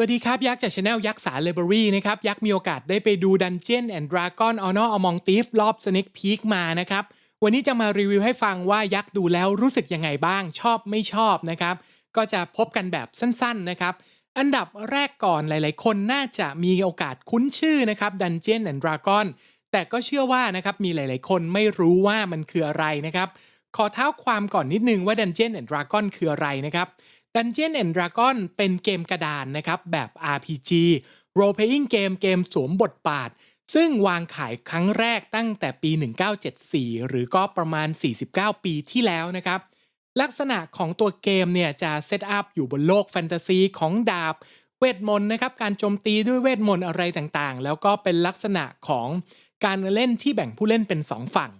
วัสดีครับ ยักษ์จากช anel ยักษ์สาเลเบอรี่นะครับ ยักษ์มีโอกาสได้ไปดู Dungeon and Dragon Honor Among Thieves รอบ Sneak Peek มานะครับ วันนี้จะมารีวิวให้ฟังว่ายักษ์ดูแล้วรู้สึกยังไงบ้างชอบไม่ชอบนะครับ ก็จะพบกันแบบสั้นๆนะครับ อันดับแรกก่อนหลายๆ คนน่าจะมีโอกาสคุ้นชื่อนะครับ Dungeon and Dragon แต่ก็เชื่อว่านะครับมีหลายๆ คนไม่รู้ว่ามันคืออะไรนะครับขอเท้าความก่อนนิดนึงว่า Dungeon and Dragon คืออะไรนะครับ Dungeon and Dragon เป็นเกมกระดานนะครับ แบบ RPG role playing game เกมสวมบทบาท ซึ่งวางขายครั้งแรกตั้งแต่ปี 1974 หรือก็ประมาณ 49 ปีที่แล้วนะครับ ลักษณะของตัวเกมเนี่ยจะเซตอัพอยู่บนโลกแฟนตาซีของดาบเวทมนต์นะครับการโจมตีด้วยเวทมนต์อะไรต่างๆ แล้วก็เป็นลักษณะของการเล่นที่แบ่งผู้เล่นเป็น 2 ฝั่ง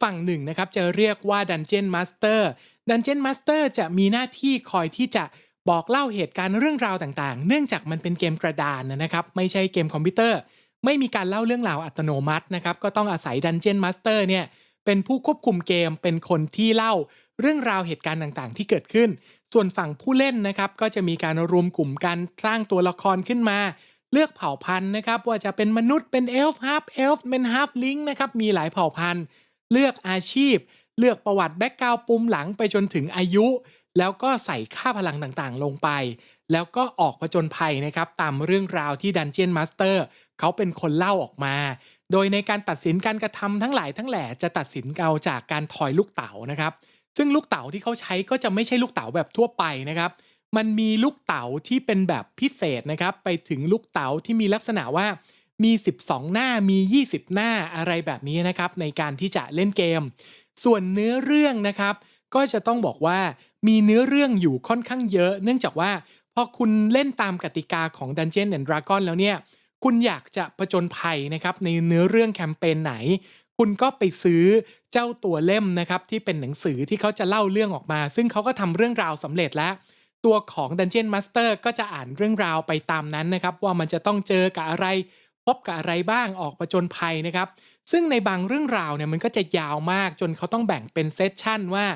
ฝั่งหนึ่งนะครับจะเรียกว่า Dungeon Master Dungeon Master จะมีหน้าที่คอยที่จะบอกเล่าเหตุการณ์เรื่องราวต่างๆ เนื่องจากมันเป็นเกมกระดานนะครับ ไม่ใช่เกมคอมพิวเตอร์ ไม่มีการเล่าเรื่องราวอัตโนมัตินะครับ ก็ต้องอาศัย Dungeon Master เนี่ยเป็นผู้ควบคุมเกมเป็นคนที่เล่าเรื่องราวเหตุการณ์ต่างๆ ที่เกิดขึ้น ส่วนฝั่งผู้เล่นนะครับก็จะมีการรวมกลุ่มกันสร้างตัวละครขึ้นมา เลือกเผ่าพันธุ์นะครับว่าจะเป็นมนุษย์เป็นเอลฟ์ฮาร์ฟเอลฟ์เป็นฮาร์ฟลิงนะครับมีหลายเผ่าพันธุ์ เลือกอาชีพ เลือกประวัติแบ็กกราวปุ่มหลังไปจนถึงอายุ แล้วก็ใส่ค่าพลังต่างๆ ลงไป แล้วก็ออกผจญภัยนะครับตามเรื่องราวที่ Dungeon Master เขาเป็นคนเล่าออกมา โดยในการตัดสินการกระทำทั้งหลายทั้งแหล่จะตัดสินเอาจากการถอยลูกเต๋านะครับ ซึ่งลูกเต๋าที่เขาใช้ก็จะไม่ใช่ลูกเต๋าแบบทั่วไปนะครับ มันมีลูกเต๋าที่เป็นแบบพิเศษนะครับ ไปถึงลูกเต๋าที่มีลักษณะว่ามี 12 หน้ามี 20 หน้าอะไรแบบนี้นะครับในการที่จะเล่นเกม ส่วนเนื้อเรื่องนะครับ ก็จะต้องบอกว่ามีเนื้อเรื่องอยู่ค่อนข้างเยอะ เนื่องจากว่าพอคุณเล่นตามกติกาของ Dungeon and Dragon แล้วเนี่ย คุณอยากจะผจญภัยนะครับในเนื้อเรื่องแคมเปญไหน คุณก็ไปซื้อเจ้าตัวเล่มนะครับที่เป็นหนังสือที่เขาจะเล่าเรื่องออกมา ซึ่งเขาก็ทำเรื่องราวสำเร็จแล้วตัวของ Dungeon Master ก็จะอ่านเรื่องราวไปตามนั้นนะครับ ว่ามันจะต้องเจอกับอะไร พบกับอะไรบ้างออกประจนภัยนะครับ ซึ่งในบางเรื่องราวเนี่ยมันก็จะยาวมากจนเขาต้องแบ่งเป็นเซสชั่นว่า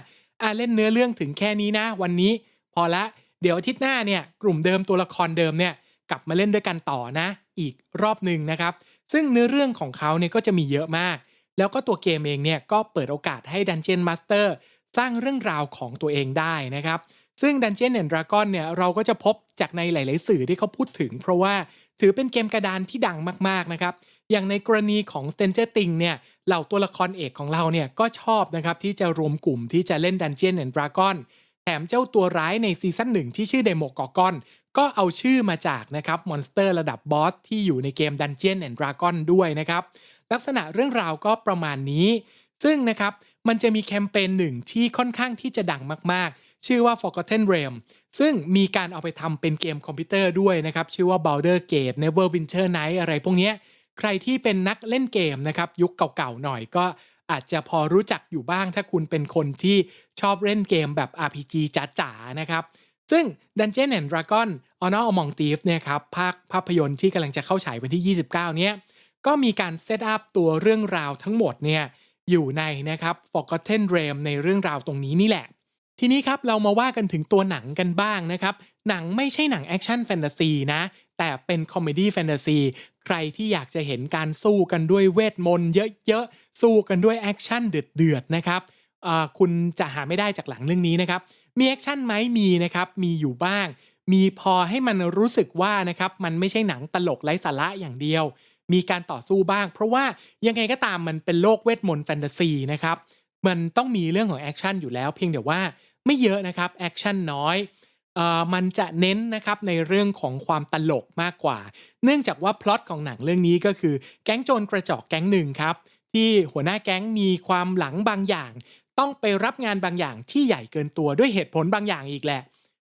อ่าเล่นเนื้อเรื่องถึงแค่นี้นะ วันนี้ พอละเดี๋ยวอาทิตย์หน้าเนี่ยกลุ่มเดิมตัวละครเดิมเนี่ยกลับมาเล่นด้วยกันต่อนะ อีกรอบหนึ่งนะครับ ซึ่งเนื้อเรื่องของเขาเนี่ยก็จะมีเยอะมาก แล้วก็ตัวเกมเองเนี่ยก็เปิดโอกาสให้ Dungeon Master สร้างเรื่องราวของตัวเองได้นะครับ ซึ่ง Dungeon and Dragon เนี่ยเราก็จะพบจากในหลาย ๆ สื่อที่เขาพูดถึง เพราะว่าถือเป็นเกมกระดานที่ดังมาก ๆ นะครับ อย่างในกรณีของ Stranger Things เนี่ยเหล่าตัวละครเอกของเราเนี่ยก็ชอบนะครับที่จะรวมกลุ่มที่จะเล่น Dungeon and Dragon แถมเจ้าตัวร้ายในซีซั่นหนึ่งที่ชื่อเดโมกอกอนก็เอาชื่อมาจากนะครับมอนสเตอร์ระดับบอสที่อยู่ในเกม Dungeon and Dragon ด้วยนะครับลักษณะเรื่องราวก็ประมาณนี้ ซึ่งนะครับมันจะมีแคมเปญหนึ่งที่ค่อนข้างที่จะดังมากๆ ชื่อว่า Forgotten Realm ซึ่งมีการเอาไปทำเป็นเกมคอมพิวเตอร์ด้วยนะครับ ชื่อว่า Baldur Gate Neverwinter Night อะไรพวกเนี้ย ใครที่เป็นนักเล่นเกมนะครับยุคเก่าๆหน่อยก็อาจจะพอรู้จักอยู่บ้างถ้าคุณเป็นคนที่ชอบเล่นเกมแบบ RPG จ๋าๆนะครับ ซึ่ง Dungeon and Dragon Honor Among Thieves เนี่ยครับภาคภาพยนตร์ที่กำลังจะเข้าฉายวันที่ 29 เนี้ยก็มีการเซตอัพตัวเรื่องราวทั้งหมดเนี่ยอยู่ในนะครับ Forgotten Realm ในเรื่องราวตรงนี้นี่แหละ ทีนี้ครับเรามาว่ากันถึงตัวหนังกันบ้างนะครับ หนังไม่ใช่หนังแอคชั่นแฟนตาซีนะ แต่เป็นคอมเมดี้แฟนตาซี ใครที่อยากจะเห็นการสู้กันด้วยเวทมนต์เยอะๆ สู้กันด้วยแอคชั่นเดือดๆนะครับคุณจะหาไม่ได้จากหลังเรื่องนี้นะครับ มีแอคชั่นไหมมีนะครับ มีอยู่บ้าง มีพอให้มันรู้สึกว่านะครับ มันไม่ใช่หนังตลกไร้สาระอย่างเดียว มีการต่อสู้บ้าง เพราะว่ายังไงก็ตามมันเป็นโลกเวทมนต์แฟนตาซีนะครับ มันต้องมีเรื่องของแอคชั่นอยู่แล้วเพียงแต่ว่าไม่เยอะนะครับ แอคชั่นน้อย มันจะเน้นนะครับในเรื่องของความตลกมากกว่า เนื่องจากว่าพล็อตของหนังเรื่องนี้ก็คือแก๊งโจรกระจอกแก๊งหนึ่งครับ ที่หัวหน้าแก๊งมีความหลังบางอย่าง ต้องไปรับงานบางอย่างที่ใหญ่เกินตัวด้วยเหตุผลบางอย่างอีกแหละ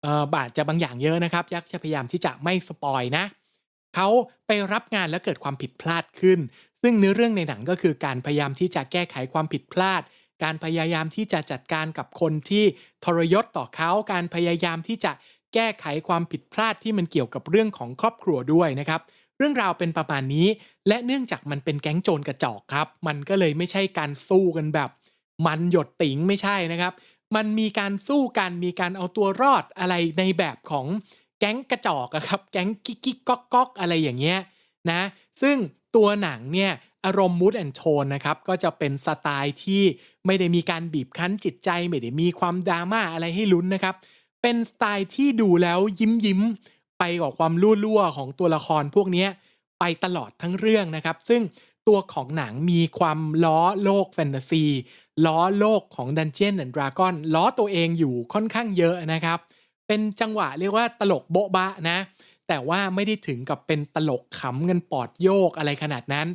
ออบาดจะบางอย่างเยอะนะครับ ยักษ์จะพยายามที่จะไม่สปอยนะเขาไปรับงานแล้วเกิดความผิดพลาดขึ้น ซึ่งเนื้อเรื่องในหนังก็คือการพยายามที่จะแก้ไขความผิดพลาด การพยายามที่จะจัดการกับคนที่ทรยศต่อเขาการพยายามที่จะแก้ไขความผิดพลาดที่มันเกี่ยวกับเรื่องของครอบครัวด้วยนะครับ เรื่องราวเป็นประมาณนี้ และเนื่องจากมันเป็นแก๊งโจรกระจอกครับ มันก็เลยไม่ใช่การสู้กันแบบ มันหยดติ๋งไม่ใช่นะครับ มันมีการสู้กันมีการเอาตัวรอดอะไรในแบบของแก๊งกระจอกอะครับแก๊งกิ๊กกิ๊กก๊อกก๊อกอะไรอย่างเงี้ยนะซึ่งตัวหนังเนี่ย อารมณ์มูดแอนโทนนะครับ ก็จะเป็นสไตล์ที่ไม่ได้มีการบีบคั้นจิตใจ ไม่ได้มีความดราม่าอะไรให้ลุ้นนะครับ เป็นสไตล์ที่ดูแล้วยิ้มยิ้มๆไปกับความลั่วๆของตัวละครพวกนี้ไปตลอดทั้งเรื่องนะครับ ซึ่งตัวของหนังมีความล้อโลกแฟนตาซี ล้อโลกของ Dungeon and Dragon ล้อตัวเองอยู่ค่อนข้างเยอะนะครับ เป็นจังหวะเรียกว่าตลกโบ๊ะบะนะ แต่ว่าไม่ได้ถึงกับเป็นตลกขำเงินปอดโยกอะไรขนาดนั้น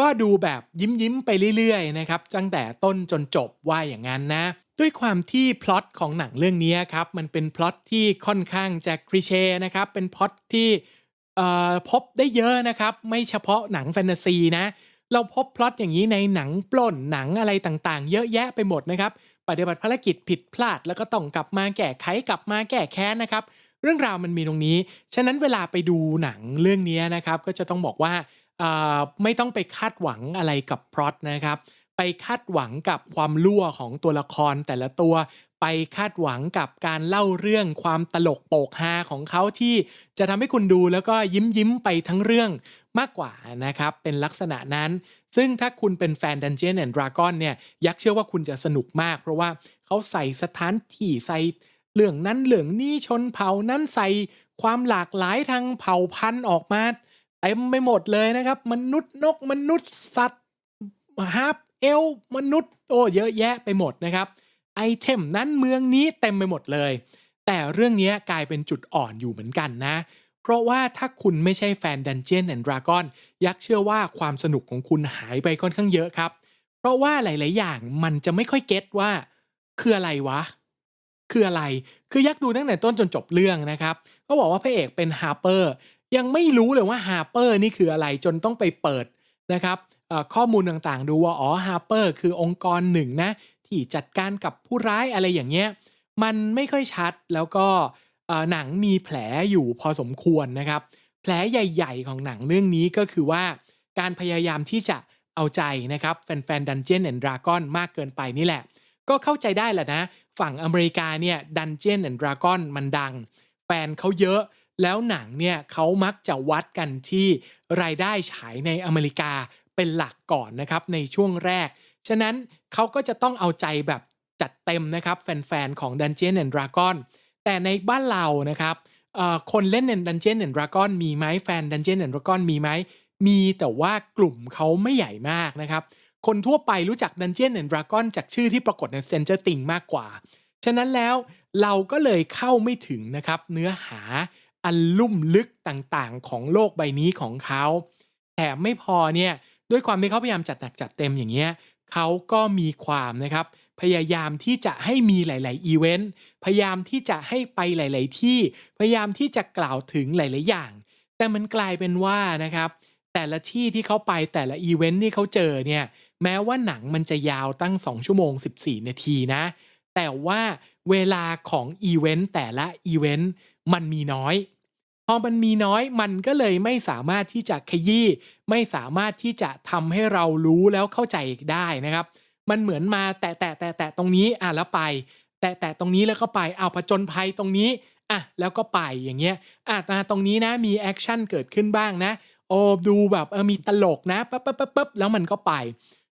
ก็ดูแบบยิ้มยิ้มๆไปเรื่อยๆนะครับตั้งแต่ต้นจนจบว่าอย่างนั้นนะ ด้วยความที่พล็อตของหนังเรื่องนี้ครับมันเป็นพล็อตที่ค่อนข้างจะคลีเช่นะครับเป็นพล็อตที่พบได้เยอะนะครับ ไม่เฉพาะหนังแฟนตาซีนะเราพบพล็อตอย่างนี้ในหนังปล้นหนังอะไรต่างๆ เยอะแยะไปหมดนะครับ ปฏิบัติภารกิจผิดพลาด แล้วก็ต้องกลับมาแก้ไขกลับมาแก้แค้นนะครับ เรื่องราวมันมีตรงนี้ ฉะนั้นเวลาไปดูหนังเรื่องนี้นะครับ ก็จะต้องบอกว่า ไม่ต้องไปคาดหวังอะไรกับพล็อตนะครับ ไปคาดหวังกับความรั่วของตัวละครแต่ละตัว ไปคาดหวังกับการเล่าเรื่องความตลกโปกฮาของเขาที่จะทำให้คุณดูแล้วก็ยิ้มยิ้มๆไปทั้งเรื่องมากกว่านะครับ เป็นลักษณะนั้น ซึ่งถ้าคุณเป็นแฟน Dungeon and Dragon เนี่ยยักษ์เชื่อว่าคุณจะสนุกมาก เพราะว่าเขาใส่สถานที่ใส่เรื่องนั้นเรื่องนี้ชนเผ่านั้นใส่ความหลากหลายทางเผ่าพันธุ์ออกมา เต็มไปหมดเลยนะครับ มนุษย์นกมนุษย์สัตว์ฮาร์ปเอลมนุษย์โอ้เยอะแยะไปหมดนะครับไอเทมนั้นเมืองนี้เต็มไปหมดเลย แต่เรื่องนี้กลายเป็นจุดอ่อนอยู่เหมือนกันนะ เพราะว่าถ้าคุณไม่ใช่แฟน Dungeon and Dragon ยักษ์เชื่อว่าความสนุกของคุณหายไปค่อนข้างเยอะครับ เพราะว่าหลาย ๆ อย่างมันจะไม่ค่อยเก็ตว่า คืออะไรวะ คืออะไรคือยักษ์ดูตั้งแต่ต้นจนจบเรื่องนะครับ ก็บอกว่าพระเอกเป็นฮาร์เปอร์ ยังไม่รู้เลยว่าฮาร์เปอร์นี่คืออะไรจนต้องไปเปิดนะครับข้อมูลต่างๆ ดูว่าอ๋อฮาร์เปอร์คือองค์กรหนึ่งนะ ที่จัดการกับผู้ร้ายอะไรอย่างเงี้ยมันไม่ค่อยชัดแล้วก็หนังมีแผลอยู่พอสมควรนะครับ แผลใหญ่ๆ ของหนังเรื่องนี้ก็คือว่าการพยายามที่จะเอาใจนะครับแฟนๆ Dungeon and Dragon มากเกินไปนี่แหละ ก็เข้าใจได้แหละนะ ฝั่งอเมริกาเนี่ย Dungeon and Dragon มันดัง แฟนเขาเยอะ แล้วหนังเนี่ยเขามักจะวัดกันที่รายได้ฉายในอเมริกาเป็นหลักก่อนนะครับในช่วงแรก ฉะนั้นเขาก็จะต้องเอาใจแบบจัดเต็มนะครับแฟนๆ ของ Dungeon and Dragon แต่ในบ้านเรานะครับคนเล่นใน Dungeon and Dragon มีไหมแฟน Dungeon and Dragon มีไหมมีแต่ว่ากลุ่มเขาไม่ใหญ่มากนะครับ คนทั่วไปรู้จัก Dungeon and Dragon จากชื่อที่ปรากฏใน Stranger Things มากกว่า ฉะนั้นแล้วเราก็เลยเข้าไม่ถึงนะครับเนื้อหา อันลุ่มลึกต่างๆ ของโลกใบนี้ของเขาแถมไม่พอเนี่ยด้วยความที่เขาพยายามจัดหนักจัดเต็มอย่างเงี้ยเขาก็มีความนะครับ พยายามที่จะให้มีหลาย ๆ อีเวนต์ พยายามที่จะให้ไปหลาย ๆ ที่ พยายามที่จะกล่าวถึงหลาย ๆ อย่าง แต่มันกลายเป็นว่านะครับ แต่ละที่ที่เขาไปแต่ละอีเวนต์ที่เขาเจอเนี่ย แม้ว่าหนังมันจะยาวตั้ง 2 ชั่วโมง 14 นาทีนะ แต่ว่าเวลาของอีเวนต์แต่ละอีเวนต์ มันมีน้อย พอมันมีน้อยมันก็เลยไม่สามารถที่จะขยี้ ไม่สามารถที่จะทำให้เรารู้แล้วเข้าใจได้นะครับ มันเหมือนมาแตะแตะแตะแตะตรงนี้อะแล้วไป แตะแตะตรงนี้แล้วก็ไปเอาผจญภัยตรงนี้อะแล้วก็ไปอย่างเงี้ยอะมาตรงนี้นะมีแอคชั่นเกิดขึ้นบ้างนะ โอ้ดูแบบเออมีตลกนะปั๊บปั๊บปั๊บปั๊บแล้วมันก็ไป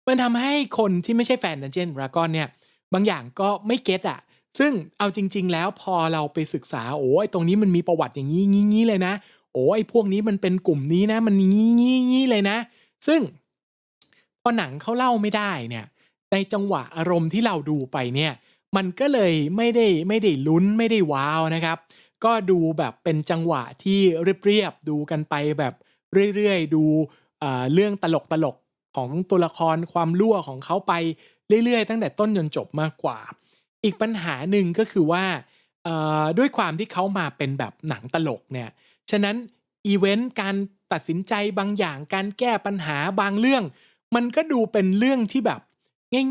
มันทำให้คนที่ไม่ใช่แฟนดันเจียนดราก้อนเนี่ยบางอย่างก็ไม่เก็ตอะ ซึ่งเอาจริง ๆ แล้วพอเราไปศึกษาโอ้ยตรงนี้มันมีประวัติอย่างนี้งี้เลยนะ โอ้ยพวกนี้มันเป็นกลุ่มนี้นะ มันงี้งี้งี้เลยนะ ซึ่งพอหนังเขาเล่าไม่ได้เนี่ย ในจังหวะอารมณ์ที่เราดูไปเนี่ย มันก็เลยไม่ได้ไม่ได้ลุ้นไม่ได้ว้าวนะครับ ก็ดูแบบเป็นจังหวะที่เรียบๆดูกันไปแบบเรื่อยๆ ดูเอ่อเรื่องตลกตลกๆของตัวละครความรั่วของเขาไปเรื่อยๆ ตั้งแต่ต้นจนจบมากกว่า อีกปัญหาหนึ่งก็คือว่าด้วยความที่เขามาเป็นแบบหนังตลกเนี่ย ฉะนั้นอีเวนต์การตัดสินใจบางอย่างการแก้ปัญหาบางเรื่อง มันก็ดูเป็นเรื่องที่แบบ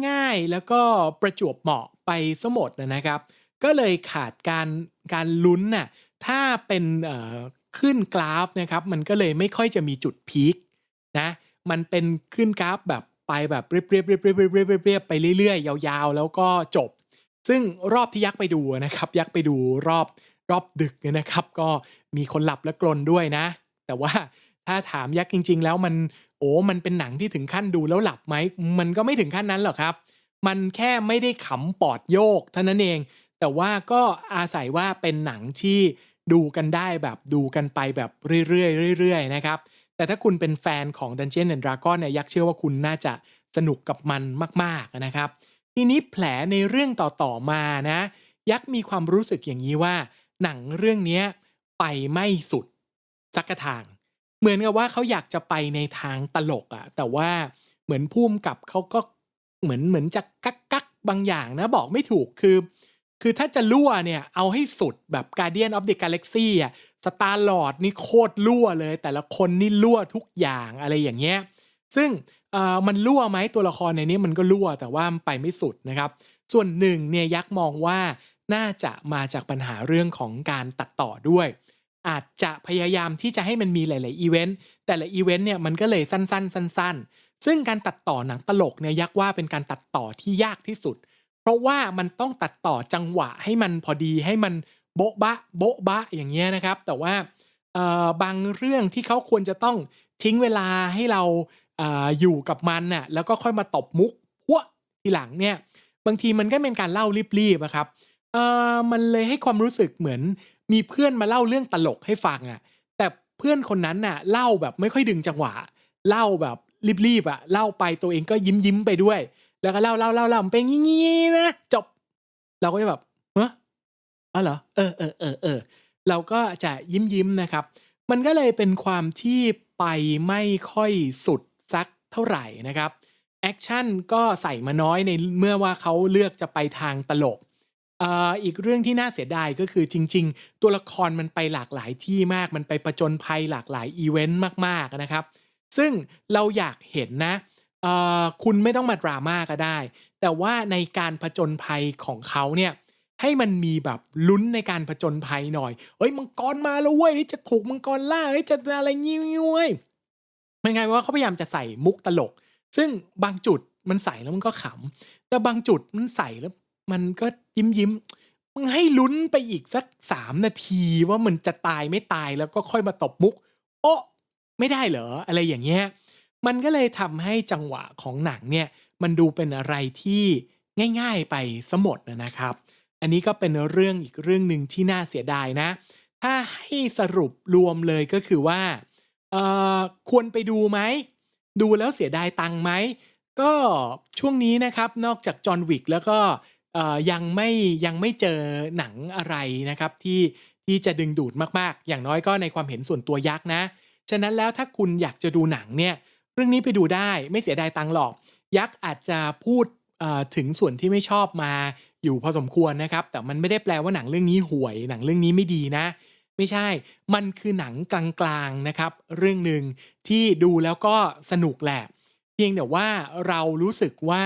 ง่ายๆ แล้วก็ประจวบเหมาะไปซะหมดนะนะครับ ก็เลยขาดการการลุ้นน่ะถ้าเป็นขึ้นกราฟนะครับ มันก็เลยไม่ค่อยจะมีจุดพีคนะมันเป็นขึ้นกราฟแบบไปแบบเรียบๆๆเรียบๆเรียบๆเรียบๆเรียบๆไปเรื่อยๆ ยาวๆ แล้วก็จบ ซึ่งรอบที่ยักษ์ไปดูนะครับยักษ์ไปดูรอบรอบดึกเนี่ยนะครับ ก็มีคนหลับและกลนด้วยนะ แต่ว่าถ้าถามยักษ์จริง ๆ แล้วมันโอ้มันเป็นหนังที่ถึงขั้นดูแล้วหลับไหมมันก็ไม่ถึงขั้นนั้นหรอกครับ มันแค่ไม่ได้ขำปอดโยกเท่านั้นเอง แต่ว่าก็อาศัยว่าเป็นหนังที่ดูกันได้แบบดูกันไปแบบเรื่อยๆเรื่อยๆนะครับแต่ถ้าคุณเป็นแฟนของ Dungeon and Dragon เนี่ยยักษ์เชื่อว่าคุณน่าจะสนุกกับมันมาก ๆนะครับ ทีนี้แผลในเรื่องต่อๆมานะ ยักษ์มีความรู้สึกอย่างนี้ว่า หนังเรื่องนี้ไปไม่สุดสักทาง เหมือนกับว่าเขาอยากจะไปในทางตลกอะแต่ว่าเหมือนพุ่มกับเขาก็เหมือนเหมือนจะกักกักบางอย่างนะบอกไม่ถูกคือ คือถ้าจะรั่วเนี่ย เอาให้สุดแบบ Guardian of the Galaxy อะสตาร์ลอดนี่โคตรรั่วเลย แต่ละคนนี่รั่วทุกอย่างอะไรอย่างเงี้ยซึ่ง อ่อมันรั่วไหมตัวละครในนี้มันก็รั่วแต่ว่าไปไม่สุดนะครับ ส่วนหนึ่งเนี่ยยักษ์มองว่าน่าจะมาจากปัญหาเรื่องของการตัดต่อด้วย อาจจะพยายามที่จะให้มันมีหลาย ๆ อีเวนต์แต่ละอีเวนต์เนี่ยมันก็เลยสั้น ๆ สั้น ๆ ซึ่งการตัดต่อหนังตลกเนี่ยยักษ์ว่าเป็นการตัดต่อที่ยากที่สุด เพราะว่ามันต้องตัดต่อจังหวะให้มันพอดีให้มันโบ๊ะบะโบ๊ะบะอย่างเงี้ยนะครับ แต่ว่าบางเรื่องที่เขาควรจะต้องทิ้งเวลาให้เรา อยู่กับมันน่ะแล้วก็ค่อยมาตบมุกพวกทีหลังเนี่ยบางทีมันก็เป็นการเล่ารีบๆอะครับเออมันเลยให้ความรู้สึกเหมือนมีเพื่อนมาเล่าเรื่องตลกให้ฟังอะแต่เพื่อนคนนั้นน่ะเล่าแบบไม่ค่อยดึงจังหวะ เล่าแบบรีบๆอะเล่าไปตัวเองก็ยิ้มยิ้มๆไปด้วย แล้วก็เล่าเล่าเล่าเล่ามันเป็นงี้ๆนะจบ เราก็จะแบบเฮ้ออ๋อเหรอเออเออเออเออเราก็จะยิ้มยิ้มๆนะครับ มันก็เลยเป็นความที่ไปไม่ค่อยสุด เท่าไหร่นะครับแอคชั่นก็ใส่มาน้อยในเมื่อว่าเขาเลือกจะไปทางตลกอีกเรื่องที่น่าเสียดายก็คือจริง ๆ ตัวละครมันไปหลากหลายที่มาก มันไปประจนภัยหลากหลายอีเวนต์มากๆนะครับ ซึ่งเราอยากเห็นนะคุณไม่ต้องมาดราม่าก็ได้ แต่ว่าในการผจญภัยของเขาเนี่ยให้มันมีแบบลุ้นในการผจญภัยหน่อยเอ้ยมังกรมาแล้วเว้ยจะถูกมังกรล่าเอ้ยจะอะไรงี้เว้ย มันไงว่าเขาพยายามจะใส่มุกตลก ซึ่งบางจุดมันใส่แล้วมันก็ขำแต่บางจุดมันใส่แล้ว มันก็ยิ้มยิ้มมึงให้ลุ้นไปอีกสักสามนาทีว่ามันจะตายไม่ตายแล้วก็ค่อยมาตบมุก โอ้ไม่ได้เหรออะไรอย่างเงี้ยมันก็เลยทำให้จังหวะของหนังเนี่ยมันดูเป็นอะไรที่ง่ายๆไปสมดนะครับ อันนี้ก็เป็นเรื่องอีกเรื่องหนึ่งที่น่าเสียดายนะ ถ้าให้สรุปรวมเลยก็คือว่า ควรไปดูไหม ดูแล้วเสียดายตังค์ไหม ก็ช่วงนี้นะครับนอกจากจอห์นวิกแล้วก็ยังไม่ยังไม่เจอหนังอะไรนะครับที่ที่จะดึงดูดมากๆ อย่างน้อยก็ในความเห็นส่วนตัวยักษ์นะ ฉะนั้นแล้วถ้าคุณอยากจะดูหนังเนี่ยเรื่องนี้ไปดูได้ไม่เสียดายตังค์หรอก ยักษ์อาจจะพูดถึงส่วนที่ไม่ชอบมาอยู่พอสมควรนะครับ แต่มันไม่ได้แปลว่าหนังเรื่องนี้ห่วย หนังเรื่องนี้ไม่ดีนะ ไม่ใช่ มันคือหนังกลางๆนะครับ เรื่องหนึ่งที่ดูแล้วก็สนุกแหละ เพียงแต่ว่าเรารู้สึกว่า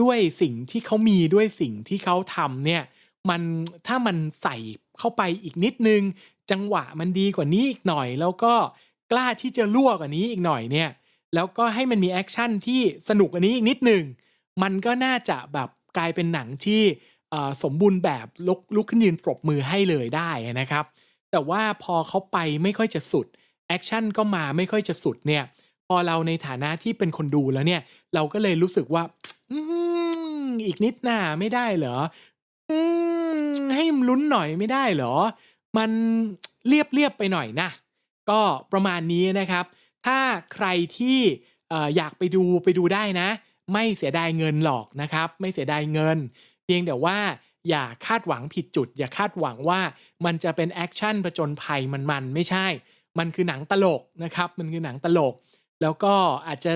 ด้วยสิ่งที่เขามีด้วยสิ่งที่เขาทำเนี่ยมันถ้ามันใส่เข้าไปอีกนิดนึง จังหวะมันดีกว่านี้อีกหน่อย แล้วก็กล้าที่จะรั่วกว่านี้อีกหน่อยเนี่ยแล้วก็ให้มันมีแอคชั่นที่สนุกกว่านี้อีกนิดหนึ่งมันก็น่าจะแบบกลายเป็นหนังที่สมบูรณ์แบบลุกลุกขึ้นยืนปรบมือให้เลยได้นะครับ แต่ว่าพอเขาไปไม่ค่อยจะสุดแอคชั่นก็มาไม่ค่อยจะสุดเนี่ยพอเราในฐานะที่เป็นคนดูแล้วเนี่ยเราก็เลยรู้สึกว่าอีกนิดหน่าไม่ได้เหรออืมให้มันลุ้นหน่อยไม่ได้เหรอ มันเรียบเรียบๆไปหน่อยนะ ก็ประมาณนี้นะครับ ถ้าใครที่อยากไปดูไปดูได้นะ ไม่เสียดายเงินหรอกนะครับ ไม่เสียดายเงิน เพียงแต่ว่า อย่าคาดหวังผิดจุด อย่าคาดหวังว่ามันจะเป็นแอคชั่นผจญภัยมันๆไม่ใช่ มันคือหนังตลกนะครับมันคือหนังตลก แล้วก็อาจจะ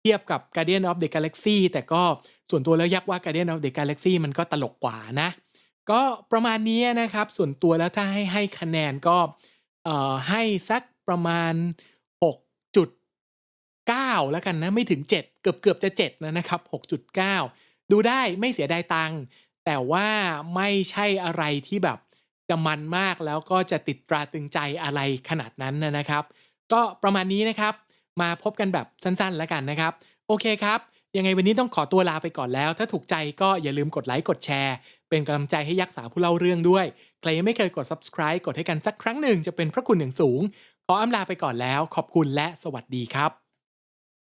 เทียบกับ Guardian of the Galaxy แต่ก็ส่วนตัวแล้วยักว่า Guardian of the Galaxy มันก็ตลกกว่านะ ก็ประมาณนี้นะครับ ส่วนตัวแล้วถ้าให้ให้คะแนนก็ให้สักประมาณ 6.9 แล้วกันนะ ไม่ถึง 7 เกือบเกือบจะ7แล้วนะครับ 6.9 ดูได้ไม่เสียดายตังค์ แต่ว่าไม่ใช่อะไรที่แบบจะมันมากแล้วก็จะติดตราตึงใจอะไรขนาดนั้นนะครับ ก็ประมาณนี้นะครับ มาพบกันแบบสั้นๆแล้วกันนะครับ โอเคครับยังไงวันนี้ต้องขอตัวลาไปก่อนแล้ว ถ้าถูกใจก็อย่าลืมกดไลค์กดแชร์ เป็นกำลังใจให้ยักษ์สาวผู้เล่าเรื่องด้วย ใครยังไม่เคยกด subscribe กดให้กันสักครั้งหนึ่งจะเป็นพระคุณอย่างสูง ขออำลาไปก่อนแล้ว ขอบคุณและสวัสดีครับ